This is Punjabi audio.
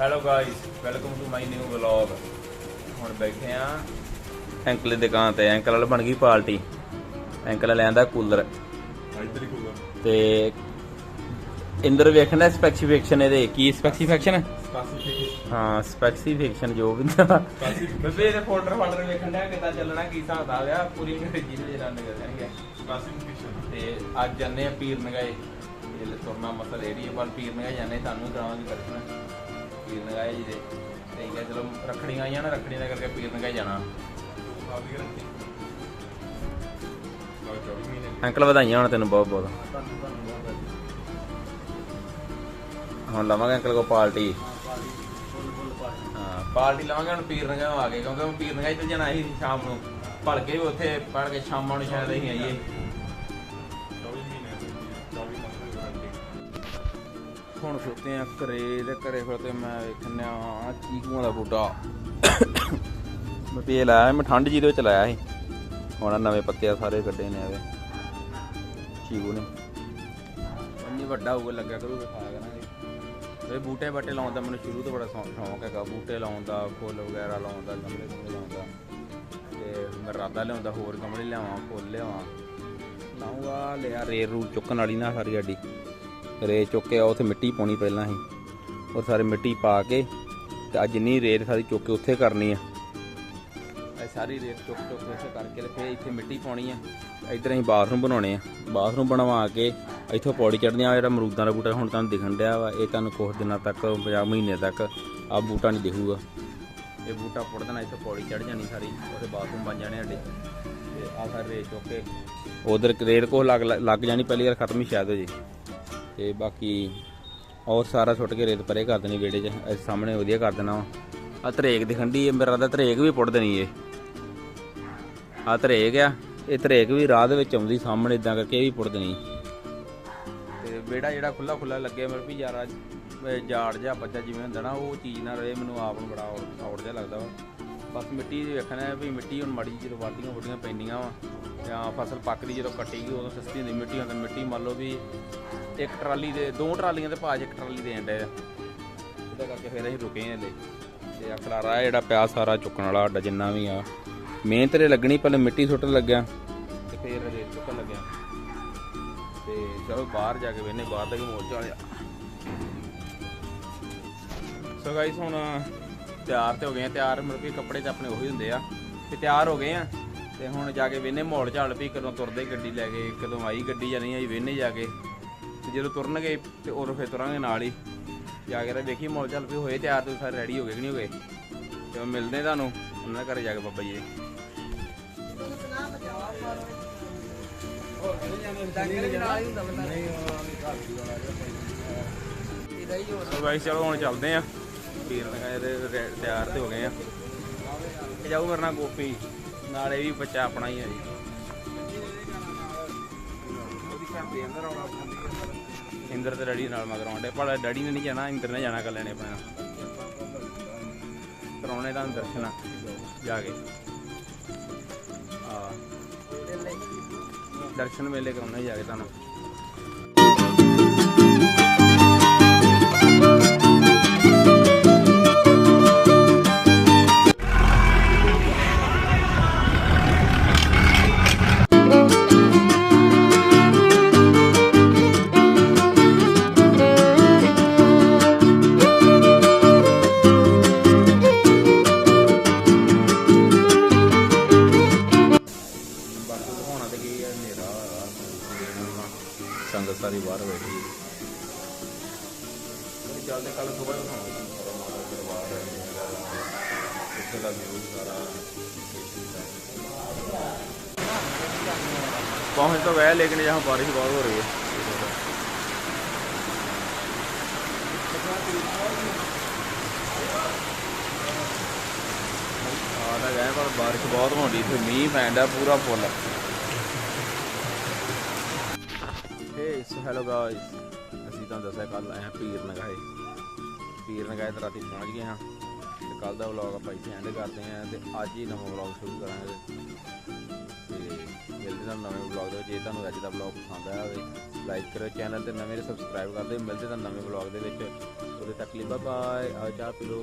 Hello guys welcome to my new vlog ਹੁਣ ਬੈਠੇ ਆ। ਅੰਕਲ ਦੀ ਦੁਕਾਨ ਤੇ। ਅੰਕਲ ਵਾਲ ਬਣ ਗਈ ਪਾਰਟੀ। ਅੰਕਲ ਲੈਂਦਾ ਕੂਲਰ। ਇੱਧਰ ਹੀ ਕੋਲ ਤੇ ਇੰਦਰ ਵੇਖਣਾ ਸਪੈਸੀਫਿਕੇਸ਼ਨ ਇਹਦੇ। ਕੀ ਸਪੈਸੀਫਿਕੇਸ਼ਨ ਸਪੈਸੀਫਿਕੇਸ਼ਨ ਹਾਂ ਸਪੈਸੀਫਿਕੇਸ਼ਨ ਜੋ ਵੀ ਬੇਬੇ ਇਹਦੇ ਫੋਲਡਰ ਫਾਲਡਰ ਵੇਖਣ ਦਾ ਕਿਦਾਂ ਚੱਲਣਾ ਕੀ ਹਿਸਾਬ ਦਾ ਆ। ਪੂਰੀ ਅੰਗਰੇਜ਼ੀ ਦੇ ਜਿਹੜਾ ਨਿਕਲ ਜਾਣਗੇ ਸਪੈਸੀਫਿਕੇਸ਼ਨ ਤੇ ਅੱਜ ਜਾਂਦੇ ਆ ਪੀਰ ਨਗਾਏ ਇਹ ਤੁਰਨਾ ਮਸਲ ਏਰੀਆ ਪਰ ਪੀਰ ਨਗਾਏ ਜਾਂਦੇ ਤੁਹਾਨੂੰ ਵੀ ਕਰਾਵਾਂਗੇ ਦਰਸ਼ਨ ਪੀਰ ਨਗਾਏ ਜੀ ਦੇ। ਤੇ ਇਹ ਚਲੋ ਰੱਖੜੀਆਂ ਆਈਆਂ ਨਾ, ਰੱਖੜੀਆਂ ਦਾ ਕਰਕੇ ਪੀਰ ਨਗਾਏ ਜਾਣਾ। ਸਾਡੀ ਗਰੰਟੀ ਲਓ 24 ਮਹੀਨੇ ਅੰਕਲ ਵਧਾਈਆਂ ਹੁਣ ਤੈਨੂੰ ਬਹੁਤ ਬਹੁਤ। ਹੁਣ ਲਵਾਂਗੇ ਅੰਕਲ ਕੋ ਪਾਰਟੀ। ਹਾਂ, ਪਾਰਟੀ ਲਵਾਂਗੇ, ਹੁਣ ਪੀਰ ਨਗਾਏ ਆ ਗਏ, ਕਿਉਂਕਿ ਹੁਣ ਪੀਰ ਨਗਾਏ ਤੇ ਜਾਣਾ ਸੀ ਸ਼ਾਮ ਨੂੰ। ਭਲਕੇ ਵੀ ਉੱਥੇ ਪੜ ਕੇ ਸ਼ਾਮਾਂ ਨੂੰ ਸ਼ਾਇਦ ਅਸੀਂ ਆਈਏ। ਹੁਣ ਸੁੱਤੇ ਆ ਘਰੇ ਤੇ ਘਰੇ ਫਿਰ ਤੇ ਮੈਂ ਵੇਖਣਿਆ ਆ ਚੀਕੂਆਂ ਦਾ ਬੂਟਾ। ਮੈਂ ਪੀ ਲਾਇਆ ਮੈਂ ਠੰਡ ਜੀ ਦੇ ਵਿੱਚ ਲਾਇਆ ਸੀ। ਹੁਣ ਆਹ ਨਵੇਂ ਪੱਤੇ ਆ, ਸਾਰੇ ਕੱਢੇ ਨੇ ਆਵੇ। ਚੀਕੂ ਨੇ। ਇੰਨੀ ਵੱਡਾ ਹੋਊਗਾ, ਲੱਗਿਆ ਕਰੂਗਾ ਖਾਇਆ ਕਰਾਂਗੇ ਇਹ ਬੂਟੇ ਬਾਟੇ ਲਾਉਣ ਦਾ ਮੈਨੂੰ ਸ਼ੁਰੂ ਤੋਂ ਬੜਾ ਸ਼ੌਂ- ਸ਼ੌਂਕ ਹੈਗਾ। ਬੂਟੇ ਲਾਉਣ ਦਾ, ਫੁੱਲ ਵਗੈਰਾ ਲਾਉਣ ਦਾ, ਗਮਲੇ ਗੁਮਲੇ ਲਾਉਣ ਦਾ। ਤੇ ਮੈਂ ਰਾਦਾ ਲਿਆਉਂਦਾ, ਹੋਰ ਗਮਲੇ ਲਿਆਵਾਂ, ਫੁੱਲ ਲਿਆਵਾਂ। ਲਾਉਂਗਾ ਲਿਆ ਰੇਰ ਰੂ ਚੁੱਕਣ ਵਾਲੀ ਨਾ ਸਾਰੀ ਸਾਡੀ। ਰੇ ਚੁੱਕ ਕੇ ਉੱਥੇ ਮਿੱਟੀ ਪਾਉਣੀ ਪਹਿਲਾਂ ਹੀ। ਔਰ ਸਾਰੇ ਮਿੱਟੀ ਪਾ ਕੇ ਤੇ ਅੱਜ ਜਿੰਨੀ ਰੇਤ ਸਾਰੀ ਚੁੱਕ ਕੇ ਉੱਥੇ ਕਰਨੀ ਆ। ਇਹ ਸਾਰੀ ਰੇਤ ਚੁੱਕ ਚੁੱਕ ਕੇ ਕਰਕੇ ਫਿਰ ਇੱਥੇ ਮਿੱਟੀ ਪਾਉਣੀ ਆ। ਇੱਧਰ ਅਸੀਂ ਬਾਥਰੂਮ ਬਣਾਉਣੇ ਆ। ਬਾਥਰੂਮ ਬਣਵਾ ਕੇ ਇੱਥੋਂ ਪੌੜੀ ਚੜ੍ਹਨੀ ਆ ਜਿਹੜਾ ਅਮਰੂਦਾਂ ਦਾ ਬੂਟਾ ਹੁਣ ਤੁਹਾਨੂੰ ਦਿਖਣ ਡਿਆ ਵਾ ਇਹ ਤੁਹਾਨੂੰ ਕੁਝ ਦਿਨਾਂ ਤੱਕ 50 ਮਹੀਨੇ ਤੱਕ ਆ ਬੂਟਾ ਨਹੀਂ ਦਿਖੂਗਾ। ਇਹ ਬੂਟਾ ਪੁੱਟ ਦੇਣਾ ਇੱਥੇ ਪੌੜੀ ਚੜ੍ਹ ਜਾਣੀ ਸਾਰੀ ਉਹਦੇ ਬਾਥਰੂਮ ਬਣ ਜਾਣੇ ਸਾਡੇ। ਤੇ ਆ ਸਾਰੇ ਰੇਤ ਚੁੱਕ ਕੇ ਉਧਰ ਰੇਤ ਕੋ ਲੱਗ ਲੱਗ ਜਾਣੀ ਪਹਿਲੀ ਵਾਰ ਖਤਮ ਹੀ ਸ਼ਾਇਦ ਹੋ ਜੇ। ਤੇ ਬਾਕੀ ਔਰ ਸਾਰਾ ਸੁੱਟ ਕੇ ਰੇਤ ਪਰੇ ਕਰ ਦੇਣੀ ਵਿਹੜੇ 'ਚ। ਇਹ ਸਾਹਮਣੇ ਵਧੀਆ ਕਰ ਦੇਣਾ ਵਾ। ਆ ਤਰੇਕ ਦਿਖੰਡੀ ਹੈ ਮੇਰਾ ਤਾਂ ਤਰੇਕ ਵੀ ਪੁੱਟ ਦੇਣੀ ਏ। ਆ ਤਰੇਕ ਆ, ਇਹ ਤਰੇਕ ਵੀ ਰਾਹ ਦੇ ਵਿੱਚ ਆਉਂਦੀ ਸਾਹਮਣੇ, ਇਦਾਂ ਕਰਕੇ ਇਹ ਵੀ ਪੁੱਟ ਦੇਣੀ। ਤੇ ਵਿਹੜਾ ਜਿਹੜਾ ਖੁੱਲਾ ਖੁੱਲਾ ਲੱਗੇ ਮੇਰੇ ਵੀ ਯਾਰਾ ਜਾੜ ਜਾਂ ਬੱਚਾ ਜਿਵੇਂ ਹੁੰਦਾ ਨਾ, ਉਹ ਚੀਜ਼ ਨਾ ਰਹੇ, ਮੈਨੂੰ ਆਪ ਨੂੰ ਬੜਾ ਔੜ ਜਿਹਾ ਲੱਗਦਾ ਵਾ। ਬਸ ਮਿੱਟੀ ਦੀ ਵੇਖਣਾ ਵੀ ਮਿੱਟੀ ਹੁਣ ਮੜੀ ਜਦੋਂ ਵਾਟੀਆਂ ਵੁਟੀਆਂ ਪੈਂਦੀਆਂ ਵਾ। ਜਾਂ ਫਸਲ ਪੱਕਦੀ ਜਦੋਂ ਕੱਟੀ ਗਈ, ਉਦੋਂ ਸਸਤੀ ਹੁੰਦੀ, ਮਿੱਟੀ ਹੁੰਦਾ, ਮਿੱਟੀ ਮੰਨ ਲਓ ਵੀ ਇੱਕ ਟਰਾਲੀ ਦੇ, ਦੋ ਟਰਾਲੀਆਂ ਦੇ ਭਾਜ ਇੱਕ ਟਰਾਲੀ ਦੇਣ ਡਏ ਆ। ਉਹਦਾ ਕਰਕੇ ਫਿਰ ਅਸੀਂ ਰੁਕੇ ਹਾਂ ਹਲੇ। ਤੇ ਆ ਖਲਾਰਾ ਜਿਹੜਾ ਪਿਆ ਸਾਰਾ ਚੁੱਕਣ ਵਾਲਾ, ਸਾਡਾ ਜਿੰਨਾ ਵੀ ਆ। ਮਿਹਨਤ ਤੇ ਲੱਗਣੀ, ਪਹਿਲੇ ਮਿੱਟੀ ਸੁੱਟਣ ਲੱਗਿਆ। ਤੇ ਫਿਰ ਰੇਤ ਚੁੱਕਣ ਲੱਗਿਆ। ਤੇ ਚਲੋ ਬਾਹਰ ਜਾ ਕੇ ਵੇਨੇ ਬਾਹਰ ਦਾ ਵੀ ਮੋਲ ਚਾਲਿਆ ਸੋ ਗਾਈਸ ਹੁਣ ਤਿਆਰ ਤੇ ਹੋ ਗਏ ਆ। ਤਿਆਰ ਮਤਲਬ ਕਿ ਕੱਪੜੇ ਤਾਂ ਆਪਣੇ ਉਹੀ ਹੁੰਦੇ ਆ। ਤੇ ਤਿਆਰ ਹੋ ਗਏ ਆ। ਤੇ ਹੁਣ ਜਾ ਕੇ ਵੇਨੇ ਮੋਲ ਝਾਲ ਵੀ ਕਦੋਂ ਤੁਰਦੇ ਗੱਡੀ ਲੈ ਕੇ, ਕਦੋਂ ਆਈ ਗੱਡੀ ਜਾਂ ਨਹੀਂ ਆਈ ਵੇਨੇ ਜਾ ਕੇ। ਤੇ ਜਦੋਂ ਤੁਰਨਗੇ ਤੇ ਉਦੋਂ ਫਿਰ ਤੁਰਾਂਗੇ ਨਾਲ ਹੀ। ਜਾ ਕੇ ਤੇ ਵੇਖੀ ਮੋਲ ਝਾਲ ਵੀ ਹੋਏ, ਤਿਆਰ ਤੇ ਸਾਰੇ ਰੈਡੀ ਹੋ ਗਏ ਕਿ ਨਹੀਂ ਹੋ ਗਏ। ਤੇ ਮਿਲਦੇ ਤੁਹਾਨੂੰ, ਉਹਨਾਂ ਦੇ ਘਰੇ ਜਾ ਕੇ ਬਾਬਾ ਜੀ ਦੇ। ਸੋ ਗਾਈਸ ਚਲੋ ਹੁਣ ਚੱਲਦੇ ਆ ਪੀਰ ਲਗਾਏ ਤਿਆਰ ਤੇ ਹੋ ਗਏ ਆ ਇਹ ਜਾਊ ਮੇਰੇ ਨਾਲ ਗੋਪੀ। ਨਾਲ ਇਹ ਵੀ ਬੱਚਾ ਆਪਣਾ ਹੀ ਹੈ ਜੀ। ਇੰਦਰ ਤੇ ਡੈਡੀ ਨਾਲ ਮਗਰ ਆਉਂਦੇ, ਪਰ ਡੈਡੀ ਨੇ ਨਹੀਂ ਜਾਣਾ, ਇੰਦਰ ਨੇ ਜਾਣਾ ਕਰ ਨੇ ਪੈਣਾ ਕਰਾਉਣੇ ਦਾ ਦਰਸ਼ਨ ਜਾ ਕੇ। ਆ ਦਰਸ਼ਨ ਮੇਲੇ ਕਰਾਉਣੇ ਜਾ ਕੇ ਤੁਹਾਨੂੰ। ਸੰਗਤ ਸਾਰੀ ਬਾਹਰ ਬੈਠੀ ਹੈ ਤੇ ਚੱਲਦੇ ਕੱਲ ਸਵੇਰ ਦਿਖਾਉਣਾ ਤੁਹਾਨੂੰ ਸਾਰਾ ਮਾੜਾ ਦਰਬਾਰ ਹੈ ਇੱਥੇ ਦਾ ਵਿਊ ਸਾਰਾ ਪਹੁੰਚ ਤਾਂ ਗਏ ਲੇਕਿਨ यहाँ बारिश बहुत हो रही है ਆ ਤਾਂ ਗਏ ਪਰ ਬਾਰਿਸ਼ ਬਹੁਤ ਹੋਣੀ ਇੱਥੇ ਮੀਂਹ ਪੈਂਦਾ ਪੂਰਾ ਫੁੱਲ ਸੋ ਹੈਲੋ ਗਾਇਸ ਅਸੀਂ ਤੁਹਾਨੂੰ ਦੱਸਿਆ ਕੱਲ ਆਏ ਹਾਂ ਪੀਰ ਨਗਾਏ ਪੀਰ ਨਗਾਏ ਤੇ ਰਾਤੀ ਪਹੁੰਚ ਗਏ ਹਾਂ ਤੇ ਕੱਲ ਦਾ ਵਲੌਗ ਆਪਾਂ ਇੱਥੇ ਐਂਡ ਕਰਦੇ ਹਾਂ ਤੇ ਅੱਜ ਹੀ ਨਵਾਂ ਵਲੌਗ ਸ਼ੁਰੂ ਕਰਾਂਗੇ। ਤੇ ਮਿਲਦੇ ਤੁਹਾਨੂੰ ਨਵੇਂ ਵਲੌਗ ਦੇ ਵਿੱਚ। ਜੇ ਤੁਹਾਨੂੰ ਅੱਜ ਦਾ ਵਲੌਗ ਪਸੰਦ ਆਇਆ ਹੋਵੇ ਲਾਈਕ ਕਰੋ ਚੈਨਲ ਤੇ ਨਵੇਂ ਸਬਸਕ੍ਰਾਈਬ ਕਰ ਦਿਓ। ਮਿਲਦੇ ਤੁਹਾਨੂੰ ਨਵੇਂ ਵਲੌਗ ਦੇ ਵਿੱਚ। ਉਦੋਂ ਤੱਕ ਲਈ ਬਾਏ ਬਾਏ ਆ ਚਾਹ ਪੀ ਲਓ